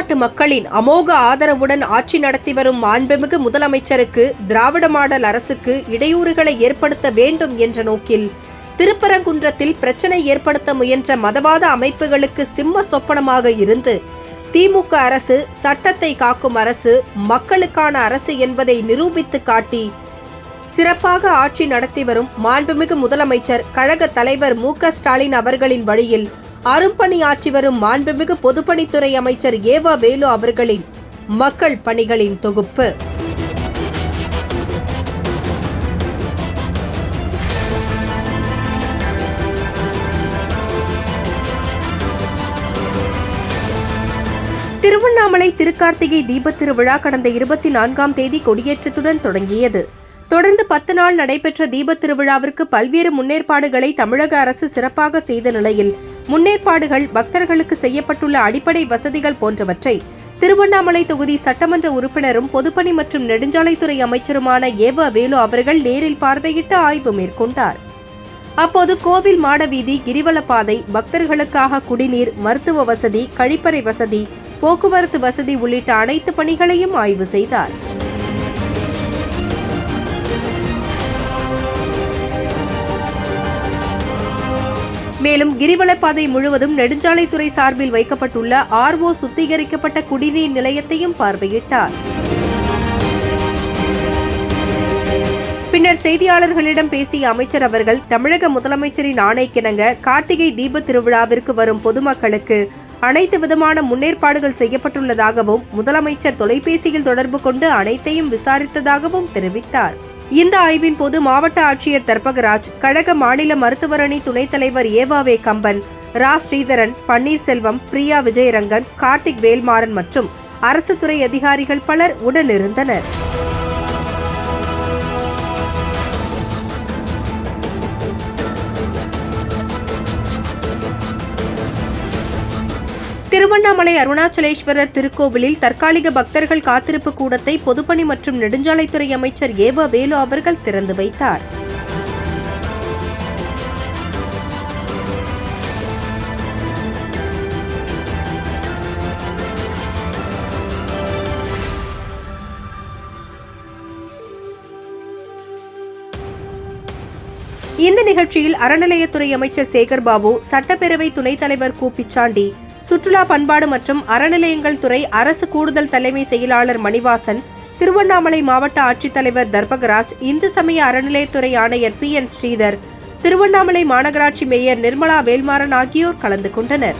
தமிழ்நாட்டு மக்களின் அமோக ஆதரவுடன் ஆட்சி நடத்தி வரும் மாண்புமிகு முதலமைச்சருக்கு திராவிட மாடல் அரசுக்கு இடையூறுகளை ஏற்படுத்த வேண்டும் என்ற நோக்கில் திருப்பரங்குன்றத்தில் பிரச்சனை ஏற்படுத்த முயன்ற மதவாத அமைப்புகளுக்கு சிம்ம சொப்பனமாக இருந்து திமுக அரசு சட்டத்தை காக்கும் அரசு மக்களுக்கான அரசு என்பதை நிரூபித்து காட்டி சிறப்பாக ஆட்சி நடத்தி வரும் மாண்புமிகு முதலமைச்சர் கழக தலைவர் மு ஸ்டாலின் அவர்களின் வழியில் அரும்பணி ஆற்றி வரும் மாண்புமிகு பொதுப்பணித்துறை அமைச்சர் ஏவா வேலு அவர்களின் மக்கள் பணிகளின் தொகுப்பு. திருவண்ணாமலை திருக்கார்த்திகை தீபத் திருவிழா கடந்த இருபத்தி நான்காம் தேதி கொடியேற்றத்துடன் தொடங்கியது. தொடர்ந்து பத்து நாள் நடைபெற்ற தீபத் திருவிழாவிற்கு பல்வேறு முன்னேற்பாடுகளை தமிழக அரசு சிறப்பாக செய்த நிலையில் முன்னேற்பாடுகள் பக்தர்களுக்கு செய்யப்பட்டுள்ள அடிப்படை வசதிகள் போன்றவற்றை திருவண்ணாமலை தொகுதி சட்டமன்ற உறுப்பினரும் பொதுப்பணி மற்றும் நெடுஞ்சாலைத்துறை அமைச்சருமான ஏவ வேலு அவர்கள் நேரில் பார்வையிட்டு ஆய்வு மேற்கொண்டார். அப்போது கோவில் மாடவீதி கிரிவலப்பாதை பக்தர்களுக்காக குடிநீர் மருத்துவ வசதி கழிப்பறை வசதி போக்குவரத்து வசதி உள்ளிட்ட அனைத்து பணிகளையும் ஆய்வு செய்தார். மேலும் கிரிவலப்பாதை முழுவதும் நெடுஞ்சாலைத்துறை சார்பில் வைக்கப்பட்டுள்ள ஆர்ஓ சுத்திகரிக்கப்பட்ட குடிநீர் நிலையத்தையும் பார்வையிட்டார். பின்னர் செய்தியாளர்களிடம் பேசிய அமைச்சர் அவர்கள் தமிழக முதலமைச்சரின் ஆணைக்கிணங்க கார்த்திகை தீப திருவிழாவிற்கு வரும் பொதுமக்களுக்கு அனைத்து விதமான முன்னேற்பாடுகள் செய்யப்பட்டுள்ளதாகவும் முதலமைச்சர் தொலைபேசியில் தொடர்பு கொண்டு அனைத்தையும் விசாரித்ததாகவும் தெரிவித்தார். இந்த ஆய்வின் போது மாவட்ட ஆட்சியர் தர்பகராஜ் கழக மாநில மருத்துவரணி துணைத் தலைவர் ஏவாவே கம்பன் ரா. ஸ்ரீதரன் பன்னீர்செல்வம் பிரியா விஜயரங்கன் கார்த்திக் வேல்மாறன் மற்றும் அரசு துறை அதிகாரிகள் பலர் உடனிருந்தனர். திருவண்ணாமலை அருணாச்சலேஸ்வரர் திருக்கோவிலில் தற்காலிக பக்தர்கள் காத்திருப்பு கூடத்தை பொதுப்பணி மற்றும் நெடுஞ்சாலைத்துறை அமைச்சர் ஏவ வேலு அவர்கள் திறந்து வைத்தார். இந்த நிகழ்ச்சியில் அறநிலையத்துறை அமைச்சர் சேகர் பாபு சட்டப்பேரவை துணைத் தலைவர் கு. பிச்சாண்டி சுற்றுலா பண்பாடு மற்றும் அறநிலையங்கள் துறை அரசு கூடுதல் தலைமை செயலாளர் மணிவாசன் திருவண்ணாமலை மாவட்ட ஆட்சித்தலைவர் தர்பகராஜ் இந்து சமய அறநிலையத்துறை ஆணையர் பி என் ஸ்ரீதர் திருவண்ணாமலை மாநகராட்சி மேயர் நிர்மலா வேல்மாறன் ஆகியோர் கலந்து கொண்டனர்.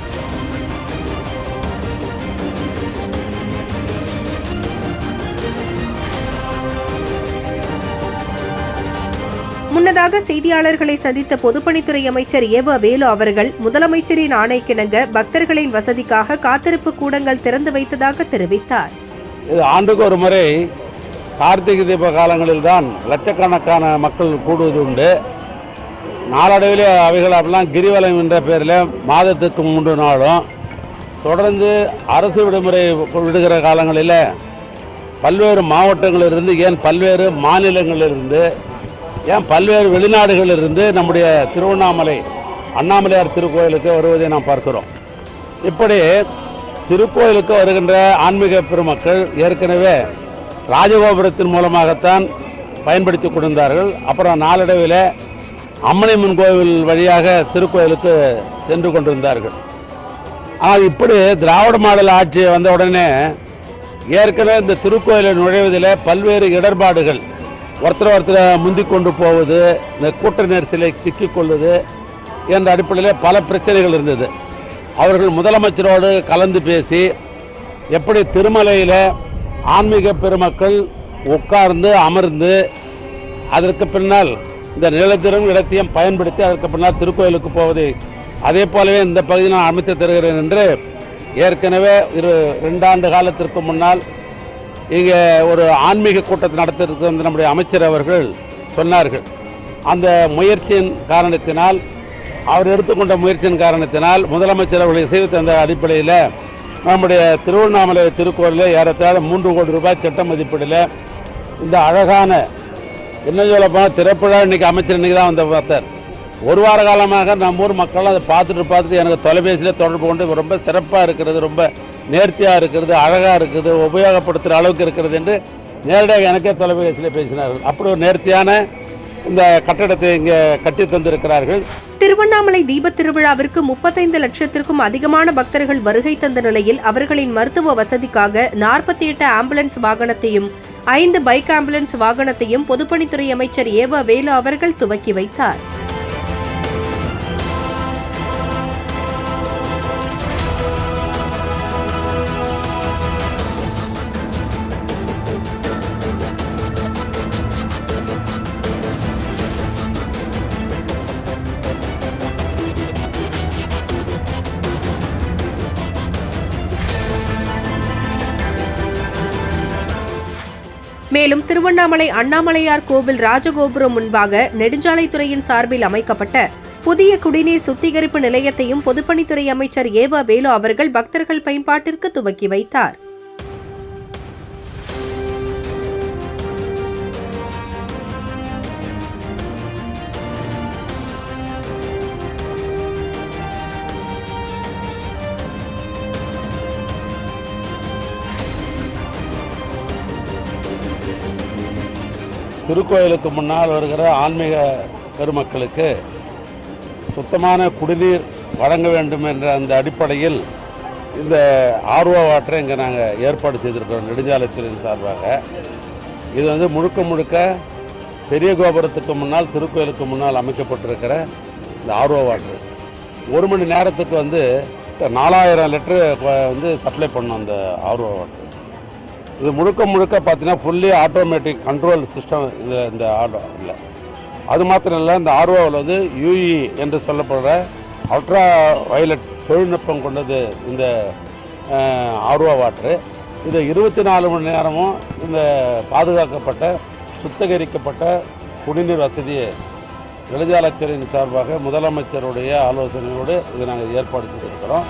முன்னதாக செய்தியாளர்களை சந்தித்த பொதுப்பணித்துறை அமைச்சர் ஏவ வேலு அவர்கள் முதலமைச்சரின் ஆணைக்கிணங்க பக்தர்களின் வசதிக்காக காத்திருப்பு கூடங்கள் திறந்து வைத்ததாக தெரிவித்தார். இது ஆண்டுக்கு ஒரு முறை கார்த்திகை தீப காலங்களில் தான் லட்சக்கணக்கான மக்கள் கூடுவது உண்டு. நாளடைவில் அவைகள் அப்படிலாம் கிரிவலம் என்ற பேரில் மாதத்துக்கு மூன்று நாளும் தொடர்ந்து அரசு விடுமுறை விடுகிற காலங்களில் பல்வேறு மாவட்டங்களிலிருந்து ஏன் பல்வேறு மாநிலங்களிலிருந்து ஏன் பல்வேறு வெளிநாடுகளிலிருந்து நம்முடைய திருவண்ணாமலை அண்ணாமலையார் திருக்கோயிலுக்கு வருவதை நாம் பார்க்கிறோம். இப்படி திருக்கோயிலுக்கு வருகின்ற ஆன்மீக பெருமக்கள் ஏற்கனவே ராஜகோபுரத்தின் மூலமாகத்தான் பயன்படுத்தி கொண்டிருந்தார்கள். அப்புறம் நாளடைவில் அம்மணியம்மன் கோவில் வழியாக திருக்கோயிலுக்கு சென்று கொண்டிருந்தார்கள். ஆனால் இப்படி திராவிட மாடல் ஆட்சி வந்த உடனே ஏற்கனவே இந்த திருக்கோயிலை நுழைவதில் பல்வேறு இடர்பாடுகள் ஒருத்தர் ஒருத்தர் முந்தி கொண்டு போவது இந்த கூட்ட நெரிசலை சிக்கிக்கொள்வது என்ற அடிப்படையில் பல பிரச்சனைகள் இருந்தது. அவர்கள் முதலமைச்சரோடு கலந்து பேசி எப்படி திருமலையில் ஆன்மீக பெருமக்கள் உட்கார்ந்து அமர்ந்து அதற்கு பின்னால் இந்த நிலத்திலும் இடத்தையும் பயன்படுத்தி அதற்கு பின்னால் திருக்கோயிலுக்கு போவதை அதே போலவே இந்த பகுதியில் நான் அமைத்து தருகிறேன் என்று ஏற்கனவே இரு ரெண்டாண்டு காலத்திற்கு முன்னால் இங்கே ஒரு ஆன்மீக கூட்டத்தை நடத்திருக்கு வந்து நம்முடைய அமைச்சர் அவர்கள் சொன்னார்கள். அந்த முயற்சியின் காரணத்தினால் அவர் எடுத்துக்கொண்ட முயற்சியின் காரணத்தினால் முதலமைச்சர் அவர்கள் செய்து தந்த அடிப்படையில் நம்முடைய திருவண்ணாமலை திருக்கோயிலில் ஏறத்தாழ மூன்று கோடி ரூபாய் சட்ட மதிப்பீடில் இந்த அழகான என்ன சொல்லப்போனால் திறப்புழா இன்றைக்கி அமைச்சர் இன்றைக்கி தான் வந்து பார்த்தார். ஒரு வார காலமாக நம்ம ஊர் மக்கள் அதை பார்த்துட்டு பார்த்துட்டு எனக்கு தொலைபேசியில் தொடர்பு கொண்டு ரொம்ப சிறப்பாக இருக்கிறது ரொம்ப நேர்த்தியாக இருக்கிறது அழகாக இருக்குது உபயோகப்படுத்துகிற அளவுக்கு இருக்கிறது என்று நேரடியாக எனக்கே தொலைபேசியில் பேசினார்கள். அப்படி ஒரு நேர்த்தியான இந்த கட்டடத்தை இங்கே கட்டி தந்திருக்கிறார்கள். திருவண்ணாமலை தீபத் திருவிழாவிற்கு முப்பத்தைந்து லட்சத்திற்கும் அதிகமான பக்தர்கள் வருகை தந்த நிலையில் அவர்களின் மருத்துவ வசதிக்காக நாற்பத்தி எட்டு ஆம்புலன்ஸ் வாகனத்தையும் ஐந்து பைக் ஆம்புலன்ஸ் வாகனத்தையும் பொதுப்பணித்துறை அமைச்சர் ஏவ வேலு அவர்கள் துவக்கி வைத்தார். மேலும் திருவண்ணாமலை அண்ணாமலையார் கோவில் ராஜகோபுரம் முன்பாக நெடுஞ்சாலைத்துறையின் சார்பில் அமைக்கப்பட்ட புதிய குடிநீர் சுத்திகரிப்பு நிலையத்தையும் பொதுப்பணித்துறை அமைச்சர் ஏவா வேலு அவர்கள் பக்தர்கள் பயன்பாட்டிற்கு துவக்கி வைத்தார். திருக்கோயிலுக்கு முன்னால் வருகிற ஆன்மீக பெருமக்களுக்கு சுத்தமான குடிநீர் வழங்க வேண்டும் என்ற அந்த அடிப்படையில் இந்த ஆர்வ வாட்டரை இங்கே நாங்கள் ஏற்பாடு செய்திருக்கிறோம் நெடுஞ்சாலைத்துறையின் சார்பாக. இது வந்து முழுக்க முழுக்க பெரிய கோபுரத்துக்கு முன்னால் திருக்கோயிலுக்கு முன்னால் அமைக்கப்பட்டிருக்கிற இந்த ஆர்வ வாட்டர். ஒரு மணி நேரத்துக்கு வந்து நாலாயிரம் லிட்டரு வந்து சப்ளை பண்ணோம் அந்த ஆர்வ வாட்டர். இது முழுக்க முழுக்க பார்த்தீங்கன்னா ஃபுல்லி ஆட்டோமேட்டிக் கண்ட்ரோல் சிஸ்டம் இந்த இந்த ஆட்டோ இல்லை. அது மாத்திரம் இல்லை இந்த ஆர்ஓவில் வந்து யூஇ என்று சொல்லப்படுற அல்ட்ரா வயலட் தொழில்நுட்பம் கொண்டது இந்த ஆர்ஓ வாட்ரு இது இருபத்தி நாலு மணி நேரமும் இந்த பாதுகாக்கப்பட்ட சுத்திகரிக்கப்பட்ட குடிநீர் வசதியை நெடுஞ்சாலைத்துறையின் சார்பாக முதலமைச்சருடைய ஆலோசனையோடு இதை நாங்கள் ஏற்பாடு செய்திருக்கிறோம்.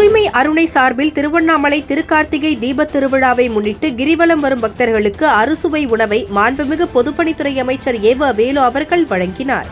தூய்மை அருணை சார்பில் திருவண்ணாமலை திருக்கார்த்திகை தீபத் திருவிழாவை முன்னிட்டு கிரிவலம் வரும் பக்தர்களுக்கு அறுசுவை உணவை மாண்புமிகு பொதுப்பணித்துறை அமைச்சர் ஏவ வேலு அவர்கள் வழங்கினார்.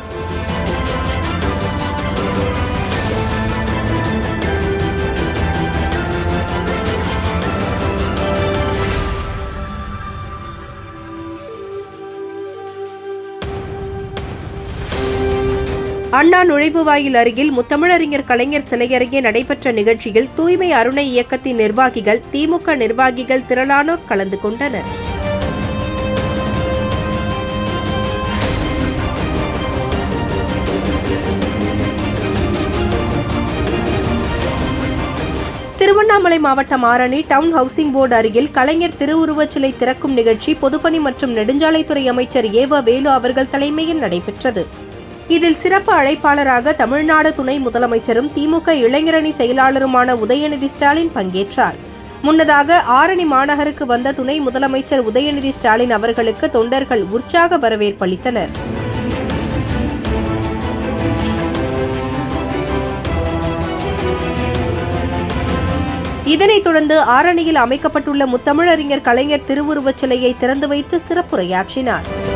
அண்ணா நுழைவுவாயில் அருகில் முத்தமிழறிஞர் கலைஞர் சிலை அருகே நடைபெற்ற நிகழ்ச்சியில் தூய்மை அருணை இயக்கத்தின் நிர்வாகிகள் திமுக நிர்வாகிகள் திரளானோர் கலந்து கொண்டனர். திருவண்ணாமலை மாவட்டம் ஆரணி டவுன் ஹவுசிங் போர்டு அருகில் கலைஞர் திருவுருவச் சிலை திறக்கும் நிகழ்ச்சி பொதுப்பணி மற்றும் நெடுஞ்சாலைத்துறை அமைச்சர் ஏவ வேலு அவர்கள் தலைமையில் நடைபெற்றது. இதில் சிறப்பு அழைப்பாளராக தமிழ்நாடு துணை முதலமைச்சரும் திமுக இளைஞரணி செயலாளருமான உதயநிதி ஸ்டாலின் பங்கேற்றார். முன்னதாக ஆரணி மாநகருக்கு வந்த துணை முதலமைச்சர் உதயநிதி ஸ்டாலின் அவர்களுக்கு தொண்டர்கள் உற்சாக வரவேற்பளித்தனர் இதனைத் தொடர்ந்து ஆரணியில் அமைக்கப்பட்டுள்ள முத்தமிழறிஞர் கலைஞர் திருவுருவச் சிலையை திறந்து வைத்து சிறப்புரையாற்றினார்.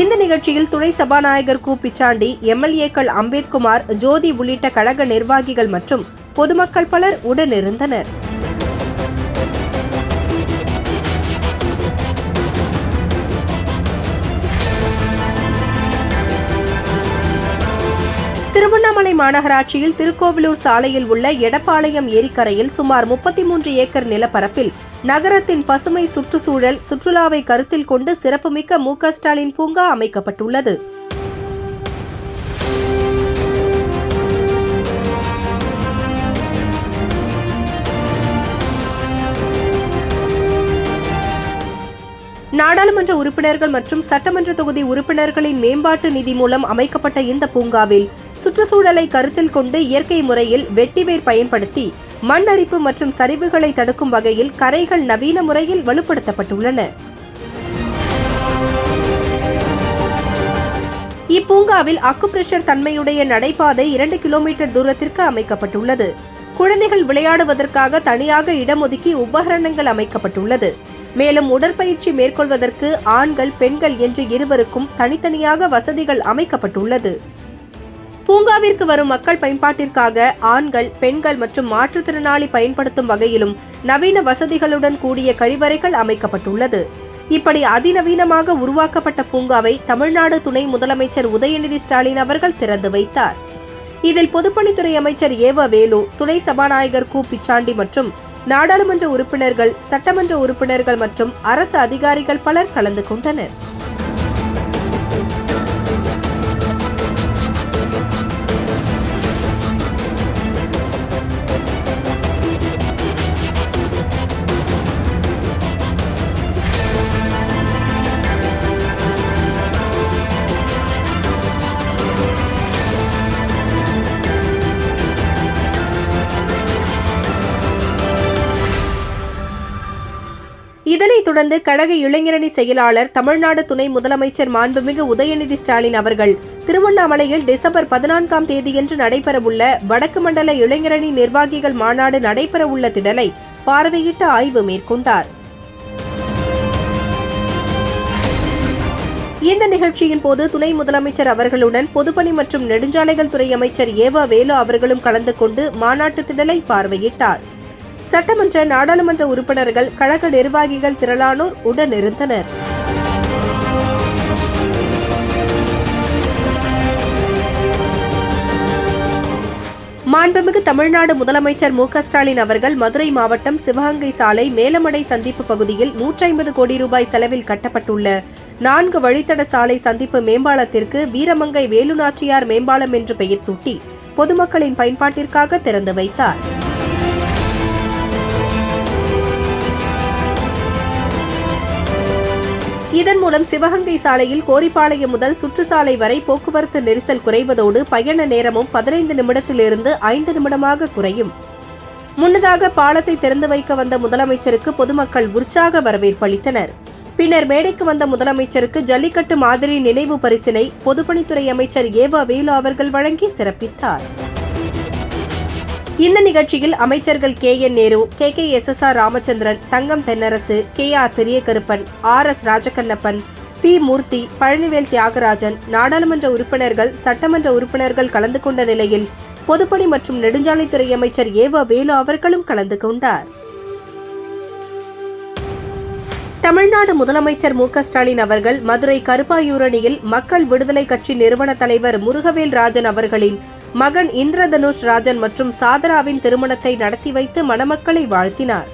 இந்த நிகழ்ச்சியில் துணை சபாநாயகர் கு. பிச்சாண்டி எம்எல்ஏக்கள் அம்பேத்குமார் ஜோதி உள்ளிட்ட கழக நிர்வாகிகள் மற்றும் பொதுமக்கள் பலர் உடனிருந்தனர். திருவண்ணாமலை மாநகராட்சியில் திருக்கோவிலூர் சாலையில் உள்ள எடப்பாளையம் ஏரிக்கரையில் சுமார் முப்பத்தி மூன்று ஏக்கர் நிலப்பரப்பில் நகரத்தின் பசுமை சுற்றுச்சூழல் சுற்றுலாவை கருத்தில் கொண்டு சிறப்புமிக்க மு ஸ்டாலின் பூங்கா அமைக்கப்பட்டுள்ளது. நாடாளுமன்ற உறுப்பினர்கள் மற்றும் சட்டமன்ற தொகுதி உறுப்பினர்களின் மேம்பாட்டு நிதி மூலம் அமைக்கப்பட்ட இந்த பூங்காவில் சுற்றுச்சூழலை கருத்தில் கொண்டு இயற்கை முறையில் வெட்டிவேர் பயன்படுத்தி மண் அரிப்பு மற்றும் சரிவுகளை தடுக்கும் வகையில் கரைகள் நவீன முறையில் வலுப்படுத்தப்பட்டுள்ளன. இப்பூங்காவில் அக்குப்ரெஷர் தன்மையுடைய நடைபாதை இரண்டு கிலோமீட்டர் தூரத்திற்கு அமைக்கப்பட்டுள்ளது. குழந்தைகள் விளையாடுவதற்காக தனியாக இடம் ஒதுக்கி உபகரணங்கள் அமைக்கப்பட்டுள்ளது. மேலும் உடற்பயிற்சி மேற்கொள்வதற்கு ஆண்கள் பெண்கள் என்று இருவருக்கும் தனித்தனியாக வசதிகள் அமைக்கப்பட்டுள்ளது. பூங்காவிற்கு வரும் மக்கள் பயன்பாட்டிற்காக ஆண்கள் பெண்கள் மற்றும் மாற்றுத்திறனாளி பயன்படுத்தும் வகையிலும் நவீன வசதிகளுடன் கூடிய கழிவறைகள் அமைக்கப்பட்டுள்ளது. இப்படி அதிநவீனமாக உருவாக்கப்பட்ட பூங்காவை தமிழ்நாடு துணை முதலமைச்சர் உதயநிதி ஸ்டாலின் அவர்கள் திறந்து வைத்தார். இதில் பொதுப்பணித்துறை அமைச்சர் ஏவ வேலு துணை சபாநாயகர் கு. பிச்சாண்டி மற்றும் நாடாளுமன்ற உறுப்பினர்கள் சட்டமன்ற உறுப்பினர்கள் மற்றும் அரசு அதிகாரிகள் பலர் கலந்து கொண்டனர். இதனைத் தொடர்ந்து கழக இளைஞரணி செயலாளர் தமிழ்நாடு துணை முதலமைச்சர் மாண்புமிகு உதயநிதி ஸ்டாலின் அவர்கள் திருவண்ணாமலையில் டிசம்பர் பதினான்காம் தேதியன்று நடைபெறவுள்ள வடக்கு மண்டல இளைஞரணி நிர்வாகிகள் மாநாடு நடைபெறவுள்ள திடலை பார்வையிட்டு ஆய்வு மேற்கொண்டார். இந்த நிகழ்ச்சியின் போது துணை முதலமைச்சர் அவர்களுடன் பொதுப்பணி மற்றும் நெடுஞ்சாலைகள் துறை அமைச்சர் ஏவா வேலு அவர்களும் கலந்து கொண்டு மாநாட்டு திடலை பார்வையிட்டார். சட்டமன்ற நாடாளுமன்ற உறுப்பினர்கள் கழக நிர்வாகிகள் திரளானோர் உடனிருந்தனர் மாண்புமிகு தமிழ்நாடு முதலமைச்சர் மு ஸ்டாலின் அவர்கள் மதுரை மாவட்டம் சிவகங்கை சாலை மேலமடை சந்திப்பு பகுதியில் 150 கோடி ரூபாய் செலவில் கட்டப்பட்டுள்ள நான்கு வழித்தட சாலை சந்திப்பு மேம்பாலத்திற்கு வீரமங்கை வேலுநாச்சியார் மேம்பாலம் என்று பெயர் சூட்டி பொதுமக்களின் பயன்பாட்டிற்காக திறந்து வைத்தார். இதன் மூலம் சிவகங்கை சாலையில் கோரிப்பாளையம் முதல் சுற்றுச்சாலை வரை போக்குவரத்து நெரிசல் குறைவதோடு பயண நேரமும் பதினைந்து நிமிடத்திலிருந்து ஐந்து நிமிடமாக குறையும். முன்னதாக பாலத்தை திறந்து வைக்க வந்த முதலமைச்சருக்கு பொதுமக்கள் உற்சாக வரவேற்பளித்தனர் பின்னர் மேடைக்கு வந்த முதலமைச்சருக்கு ஜல்லிக்கட்டு மாதிரி நினைவு பரிசினை பொதுப்பணித்துறை அமைச்சர் ஏவா வேலு அவர்கள் வழங்கி சிறப்பித்தார். இந்த நிகழ்ச்சியில் அமைச்சர்கள் K N Nehru K K S S R Ramachandran Thangam Thennarasu K R Periyakaruppan R S Rajakannappan P Moorthy Palanivel Thiagarajan நாடாளுமன்ற உறுப்பினர்கள் சட்டமன்ற உறுப்பினர்கள் கலந்து கொண்ட நிலையில் பொதுப்பணி மற்றும் நெடுஞ்சாலைத்துறை அமைச்சர் ஏவா வேலு அவர்களும் கலந்து கொண்டார். தமிழ்நாடு முதலமைச்சர் மு ஸ்டாலின் அவர்கள் மதுரை கருப்பாயூரணியில் மக்கள் விடுதலை கட்சி நிறுவன தலைவர் முருகவேல் ராஜன் அவர்களின் மகன் இந்திரதனுஷ் ராஜன் மற்றும் சாதராவின் திருமணத்தை நடத்தி வைத்து மணமக்களை வாழ்த்தினார்.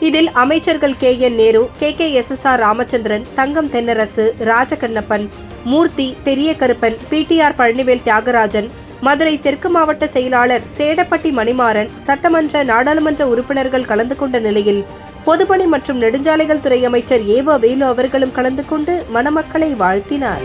இதில் அமைச்சர்கள் K. N. Nehru K. K. S. S. R. Ramachandran Thangam Thennarasu Rajakannappan Moorthy Periya Karuppan PTR Palanivel Thiagarajan Madurai தெற்கு மாவட்ட செயலாளர் சேடப்பட்டி மணிமாறன் சட்டமன்ற நாடாளுமன்ற உறுப்பினர்கள் கலந்து கொண்ட நிலையில் பொதுப்பணி மற்றும் நெடுஞ்சாலைகள் துறை அமைச்சர் ஏவா வேலு அவர்களும் கலந்து கொண்டு மணமக்களை வாழ்த்தினார்.